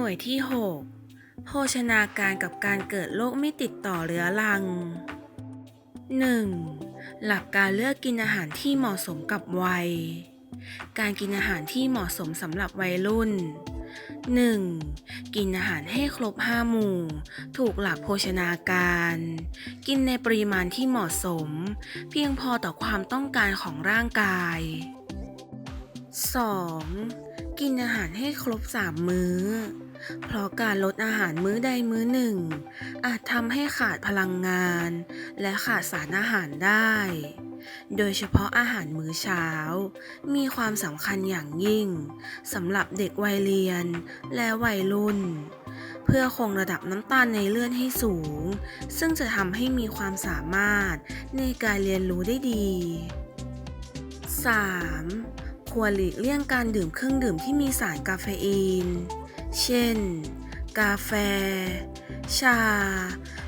น่วยที่ 6 โภชนาการกับการเกิดโรคไม่ติดต่อเรื้อรัง 1. หลักการเลือกกินอาหารที่เหมาะสมกับวัย การกินอาหารที่เหมาะสมสำหรับวัยรุ่น 1. กินอาหารให้ครบ 5 หมู่ ถูกหลักโภชนาการ กินในปริมาณที่เหมาะสม เพียงพอต่อความต้องการของร่างกาย 2. กินอาหารให้ครบ3มื้อ เพราะการลดอาหารมื้อใดมื้อหนึ่ง อาจทำให้ขาดพลังงาน และขาดสารอาหารได้ โดยเฉพาะอาหารมื้อเช้า มีความสำคัญอย่างยิ่งสำหรับเด็กวัยเรียนและวัยรุ่น เพื่อคงระดับน้ำตาลในเลือดให้สูง ซึ่งจะทำให้มีความสามารถในการเรียนรู้ได้ดี 3. ควรหลีกเลี่ยงการดื่มเครื่องดื่มที่มีสารกาเฟอีน เช่น กาแฟ ชา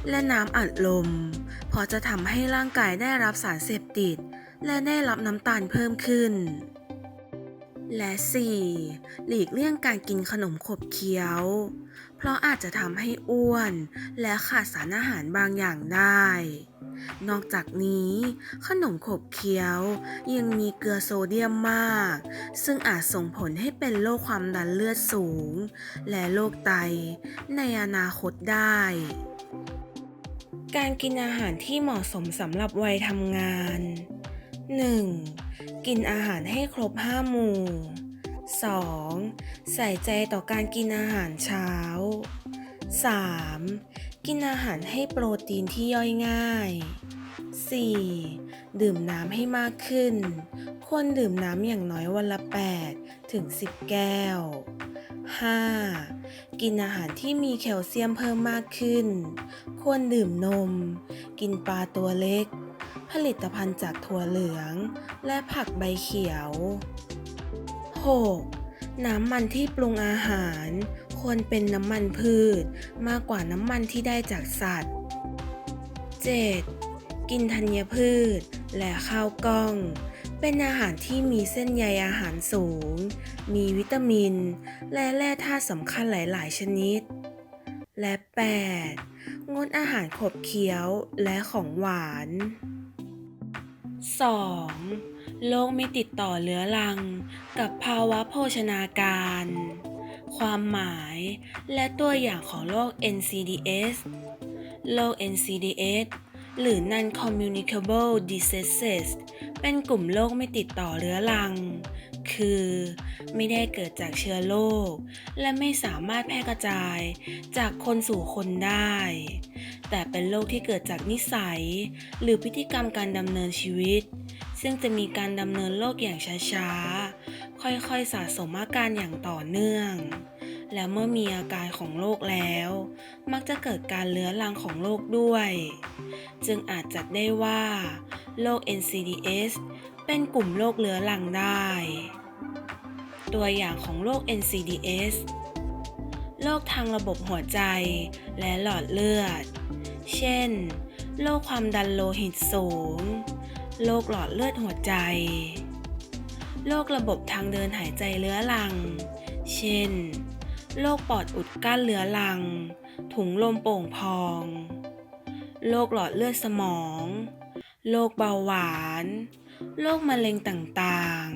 และน้ำอัดลม เพราะจะทำให้ร่างกายได้รับสารเสพติด และได้รับน้ำตาลเพิ่มขึ้น และ 4. หลีกเลี่ยงการกินขนมขบเคี้ยว เพราะอาจจะทำให้อ้วน และขาดสารอาหารบางอย่างได้ นอกจากนี้ ขนมขบเคี้ยว ยังมีเกลือโซเดียมมาก ซึ่งอาจส่งผลให้เป็นโรคความดันเลือดสูง และโรคไต ในอนาคตได้ การกินอาหารที่เหมาะสมสำหรับวัยทำงาน 1. กินอาหารให้ครบ 5 หมู่ 2. ใส่ใจต่อการกินอาหารเช้า 3. กินอาหารให้โปรตีนที่ย่อยง่าย 4. ดื่มน้ำให้มากขึ้น ควรดื่มน้ำอย่างน้อยวันละ 8 ถึง 10 แก้ว 5. กินอาหารที่มีแคลเซียมเพิ่มมากขึ้น ควรดื่มนม กินปลาตัวเล็ก ผลิตภัณฑ์จากถั่วเหลือง และผักใบเขียว 6. น้ำมันที่ปรุงอาหาร ควรเป็นน้ำมันพืช มากกว่าน้ำมันที่ได้จากสัตว์ 7. กินธัญพืช และข้าวกล้อง เป็นอาหารที่มีเส้นใยอาหารสูง มีวิตามิน และแร่ธาตุสำคัญหลาย ๆ ชนิด และ 8. งดอาหารขบเคี้ยวและของหวาน 2. โรคไม่ติดต่อเรื้อรัง กับภาวะโภชนาการ ความหมาย และตัวอย่างของโรค NCDs โรค NCDs หรือ Non-Communicable Diseases เป็นกลุ่มโรคไม่ติดต่อเรื้อรัง คือ ไม่ได้เกิดจากเชื้อโรค และไม่สามารถแพร่กระจายจากคนสู่คนได้ แต่เป็นโรคที่เกิดจากนิสัย หรือพฤติกรรมการดำเนินชีวิต ซึ่งจะมีการดำเนินโรคอย่างช้าๆ ค่อยๆสะสมอาการอย่างต่อเนื่อง และเมื่อมีอาการของโรคแล้ว มักจะเกิดการเลื้อรังของโรคด้วย จึงอาจจัดได้ว่าโรค NCDs เป็นกลุ่มโรคเรื้อรังได้ ตัวอย่างของโรค NCDs โรคทางระบบหัวใจและหลอดเลือด เช่น โรคความดันโลหิตสูง โรคหลอดเลือดหัวใจ โรคระบบทางเดินหายใจเรื้อรัง เช่น โรคปอดอุดกั้นเรื้อรัง ถุงลมโป่งพอง โรคหลอดเลือดสมอง โรคเบาหวาน โรคมะเร็งต่าง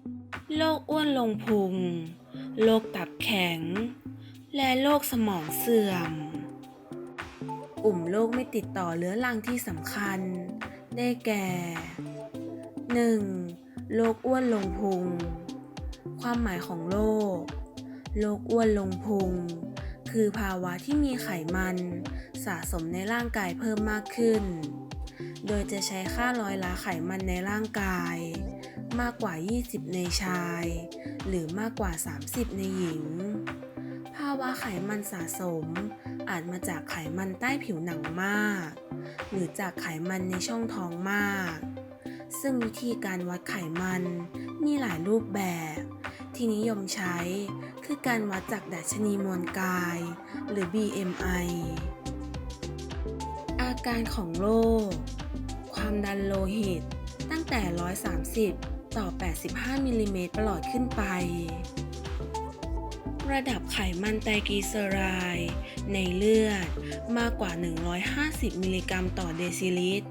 ๆ โรคอ้วนลงพุง โรคตับแข็ง และโรคสมองเสื่อม กลุ่มโรคไม่ติดต่อเรื้อรังที่สำคัญ ได้แก่ 1. โรคอ้วนลงพุง ความหมายของโรค โรคอ้วนลงพุง คือภาวะที่มีไขมัน สะสมในร่างกายเพิ่มมากขึ้น โดยจะใช้ค่าร้อยละไขมันในร่างกาย มากกว่า 20 ในชาย หรือมากกว่า 30 ในหญิง ภาวะไขมันสะสมอาจมาจากไขมันใต้ผิวหนังมาก หรือจากไขมันในช่องท้องมาก ซึ่งวิธีการวัดไขมันมีหลายรูปแบบ ที่นิยมใช้คือการวัดจากดัชนีมวลกาย หรือ BMI อาการของโรค ความดันโลหิตตั้งแต่ 130 ต่อ 85 มิลลิเมตรประหลอดขึ้นไป ระดับไขมันไตรกลีเซอไรด์ในเลือดมากกว่า 150 มิลลิกรัมต่อเดซิลิตร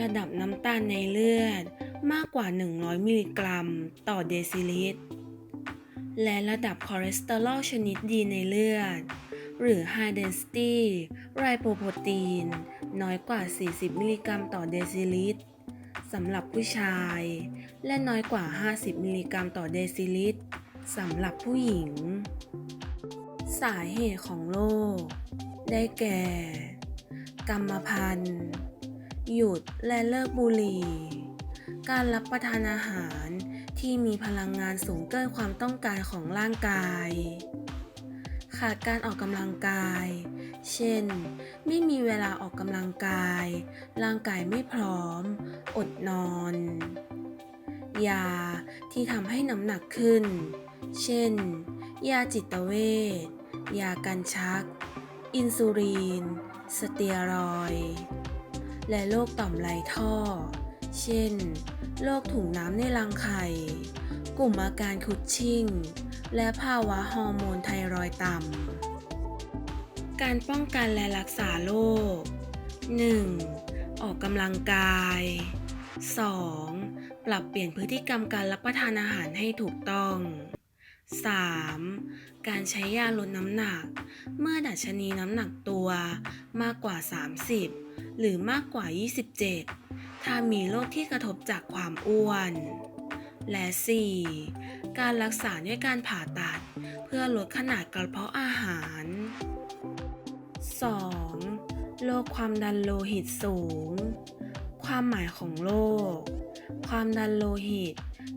ระดับน้ำตาลในเลือดมากกว่า 100 มิลลิกรัม ต่อเดซิลิตร และระดับคอเลสเตอรอลชนิดดีในเลือด หรือ High Density Lipoprotein น้อยกว่า 40 มิลลิกรัมต่อเดซิลิตรสำหรับผู้ชาย และน้อยกว่า 50 มิลลิกรัมต่อเดซิลิตรสำหรับผู้หญิง สาเหตุของโรคได้แก่ กรรมพันธุ์ หยุดและเลิกบุหรี่ การรับประทานอาหารที่มีพลังงานสูงเกินความต้องการของร่างกาย ขาดการออกกำลังกาย เช่น ไม่มีเวลาออกกำลังกาย ร่างกายไม่พร้อม อดนอน ยาที่ทำให้น้ำหนักขึ้น เช่น ยาจิตเวชยากันชัก อินซูลิน สเตียรอยด์ และโรคต่อมไรท่อ เช่น โรคถุงน้ำในรังไข่ กลุ่มอาการคุดชิ่ง และภาวะฮอร์โมนไทรอยต่ำ การป้องกันและรักษาโรค 1. ออกกำลังกาย 2. ปรับเปลี่ยนพฤติกรรมการรับประทานอาหารให้ถูกต้อง 3. การใช้ยาลดน้ำหนัก เมื่อดัชนีน้ำหนักตัวมากกว่า 30 หรือมากกว่า 27 ถ้ามีโรคที่กระทบจากความอ้วน และ 4. การรักษาด้วยการผ่าตัด เพื่อลดขนาดกระเพาะอาหาร 2. โรคความดันโลหิตสูง ความหมายของโรค ความดันโลหิต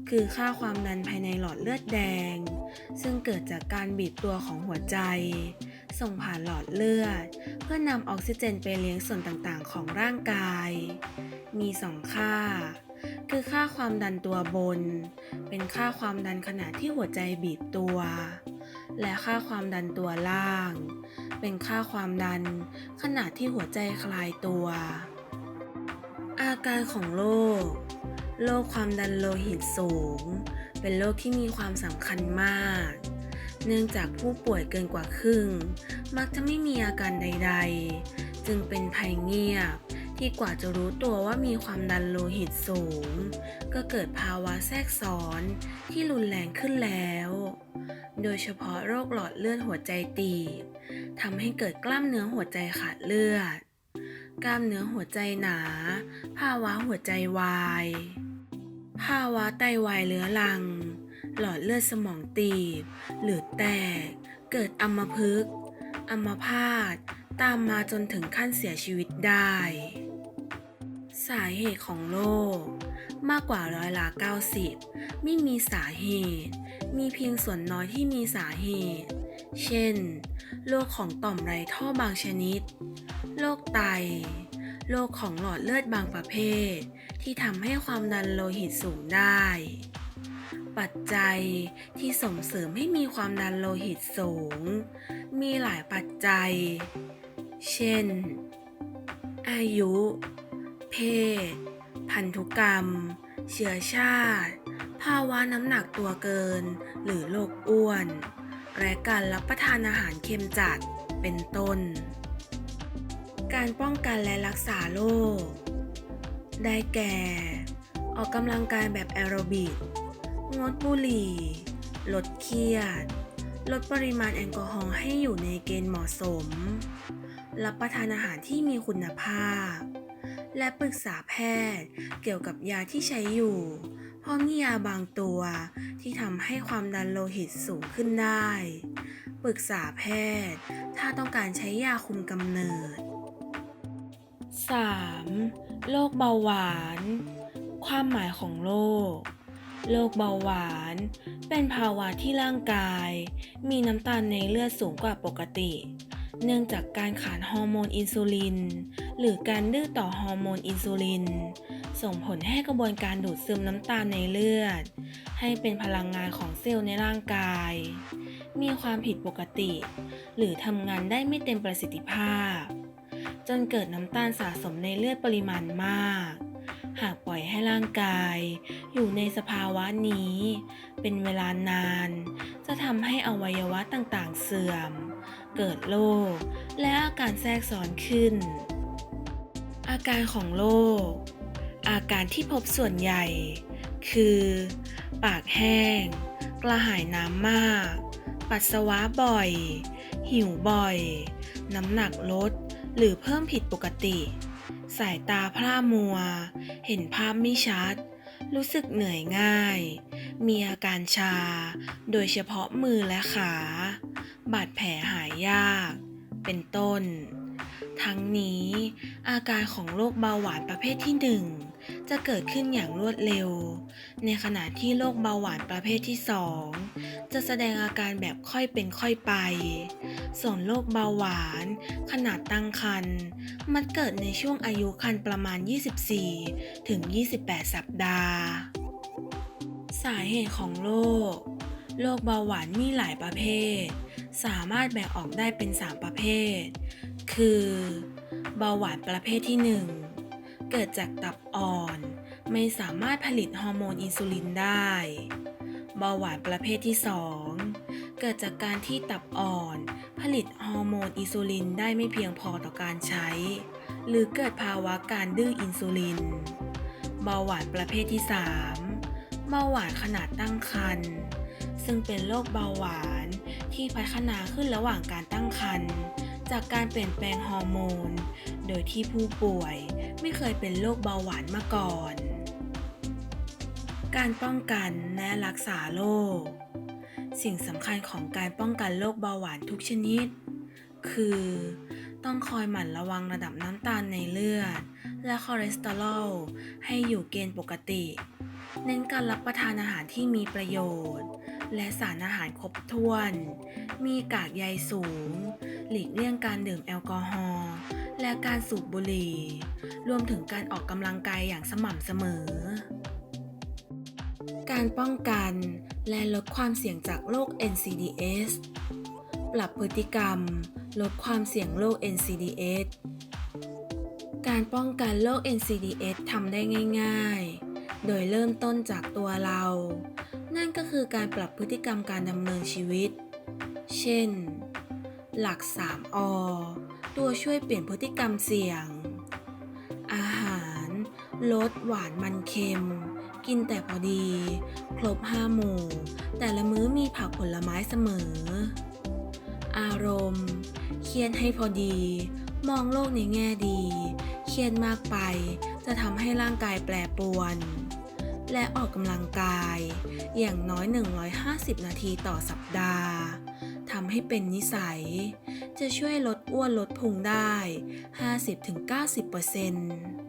คือค่าความดันภายในหลอดเลือดแดง ซึ่งเกิดจากการบีบตัวของหัวใจ ส่งผ่านหลอดเลือด เพื่อนำออกซิเจนไปเลี้ยงส่วนต่างๆ ของร่างกาย มีสองค่า คือค่าความดันตัวบน เป็นค่าความดันขณะที่หัวใจบีบตัว และค่าความดันตัวล่าง เป็นค่าความดันขณะที่หัวใจคลายตัว อาการของโรคโรคความดันโลหิตสูง เป็นโรคที่มีความสำคัญมาก เนื่องจากผู้ป่วยเกินกว่าครึ่ง มักจะไม่มีอาการใด ๆ จึงเป็นภัยเงียบที่กว่าจะรู้ตัวว่ามีความดันโลหิตสูง ก็เกิดภาวะแทรกซ้อนที่รุนแรงขึ้นแล้ว โดยเฉพาะโรคหลอดเลือดหัวใจตีบทำให้เกิดกล้ามเนื้อหัวใจขาดเลือด กล้ามเนื้อหัวใจหนา ภาวะหัวใจวาย ภาวะไตวายเรื้อรัง หลอดเลือดสมองตีบ หรือแตก เกิดอัมพฤกษ์อัมพาต ตามมาจนถึงขั้นเสียชีวิตได้ สาเหตุของโรคมากกว่าร้อยละ 90 ไม่มีสาเหตุ มีเพียงส่วนน้อยที่มีสาเหตุ เช่น โรคของต่อมไรท่อบางชนิด โรคไต โรคของหลอดเลือดบางประเภท ที่ทำให้ความดันโลหิตสูงได้ ปัจจัยที่ส่งเสริมให้มีความดันโลหิตสูง มีหลายปัจจัย เช่น อายุ เพศ พันธุกรรม เชื้อชาติ ภาวะน้ำหนักตัวเกิน หรือโรคอ้วน และการรับประทานอาหารเค็มจัด เป็นต้น การป้องกันและรักษาโรค ได้แก่ ออกกำลังกายแบบแอโรบิก งดบุหรี่ ลดเครียด ลดปริมาณแอลกอฮอล์ให้อยู่ในเกณฑ์เหมาะสม รับประทานอาหารที่มีคุณภาพ และปรึกษาแพทย์เกี่ยวกับยาที่ใช้อยู่เพราะมียาบางตัวที่ทำให้ความดันโลหิตสูงขึ้นได้ ปรึกษาแพทย์ ถ้าต้องการใช้ยาคุมกำเนิด 3. โรคเบาหวาน ความหมายของโรค โรคเบาหวาน เป็นภาวะที่ร่างกาย มีน้ำตาลในเลือดสูงกว่าปกติ เนื่องจากการขาดฮอร์โมนอินซูลิน หรือการดื้อต่อฮอร์โมนอินซูลิน ส่งผลให้กระบวนการดูดซึมน้ำตาลในเลือด ให้เป็นพลังงานของเซลล์ในร่างกาย มีความผิดปกติ หรือทำงานได้ไม่เต็มประสิทธิภาพ จนเกิดน้ำตาลสะสมในเลือดปริมาณมาก หากปล่อยให้ร่างกาย อยู่ในสภาวะนี้ เป็นเวลานาน จะทำให้อวัยวะต่างๆ เสื่อม เกิดโรคและอาการแทรกซ้อนขึ้น อาการของโรคอาการที่พบส่วนใหญ่ คือ ปากแห้ง กระหายน้ำมาก ปัสสาวะบ่อย หิวบ่อย น้ำหนักลด หรือเพิ่มผิดปกติ สายตาพร่ามัว เห็นภาพไม่ชัด รู้สึกเหนื่อยง่าย มีอาการชา โดยเฉพาะมือและขา บาดแผลหายยาก เป็นต้น ทั้งนี้อาการของโรคเบาหวานประเภทที่หนึ่ง จะเกิดขึ้นอย่างรวดเร็ว ในขณะที่โรคเบาหวานประเภทที่ 2 จะแสดงอาการแบบค่อยเป็นค่อยไป ส่วนโรคเบาหวาน ขนาดตั้งครรภ์มันเกิดในช่วงอายุครรภ์ประมาณ 24 ถึง 28 สัปดาห์ สาเหตุของโรคโรคเบาหวานมีหลายประเภท สามารถแบ่งออกได้เป็น 3 ประเภท คือ เบาหวานประเภทที่ 1 เกิดจากตับอ่อน ไม่สามารถผลิตฮอร์โมนอินซูลินได้เบาหวานประเภทที่ 2 เกิดจากการที่ตับอ่อน ผลิตฮอร์โมนอินซูลินได้ไม่เพียงพอต่อการใช้ หรือเกิดภาวะการดื้ออินซูลินเบาหวานประเภทที่ 3 เบาหวานขนาดตั้งครรภ์ซึ่งเป็นโรคเบาหวานที่พัฒนาขึ้นระหว่างการตั้งครรภ์จากการเปลี่ยนแปลงฮอร์โมน โดยที่ผู้ป่วย ไม่เคยเป็นโรคเบาหวานมาก่อน การป้องกันและรักษาโรค สิ่งสำคัญของการป้องกันโรคเบาหวานทุกชนิด คือ ต้องคอยหมั่นระวังระดับน้ำตาลในเลือด และคอเลสเตอรอลให้อยู่เกณฑ์ปกติ เน้นการรับประทานอาหารที่มีประโยชน์ และสารอาหารครบถ้วน มีกากใยสูง หลีกเลี่ยงการดื่มแอลกอฮอล์และการสูบบุหรี่ รวมถึงการออกกำลังกายอย่างสม่ำเสมอ การป้องกันและลดความเสี่ยงจากโรค NCDs ปรับพฤติกรรม ลดความเสี่ยงโรค NCDs การป้องกันโรค NCDs ทำได้ง่าย ๆ โดยเริ่มต้นจากตัวเรา นั่นก็คือการปรับพฤติกรรมการดำเนินชีวิต เช่น หลัก 3อตัวช่วยเปลี่ยนพฤติกรรมเสี่ยง อาหารลดหวานมันเค็ม กินแต่พอดี ครบห้าหมู่ แต่ละมื้อมีผักผลไม้เสมอ อารมณ์ เครียดให้พอดี มองโลกในแง่ดี เครียดมากไปจะทำให้ร่างกายแปรปรวน และออกกำลังกาย อย่างน้อย 150 นาทีต่อสัปดาห์ทำให้เป็นนิสัย จะช่วยลดอ้วนลดพุงได้ 50-90%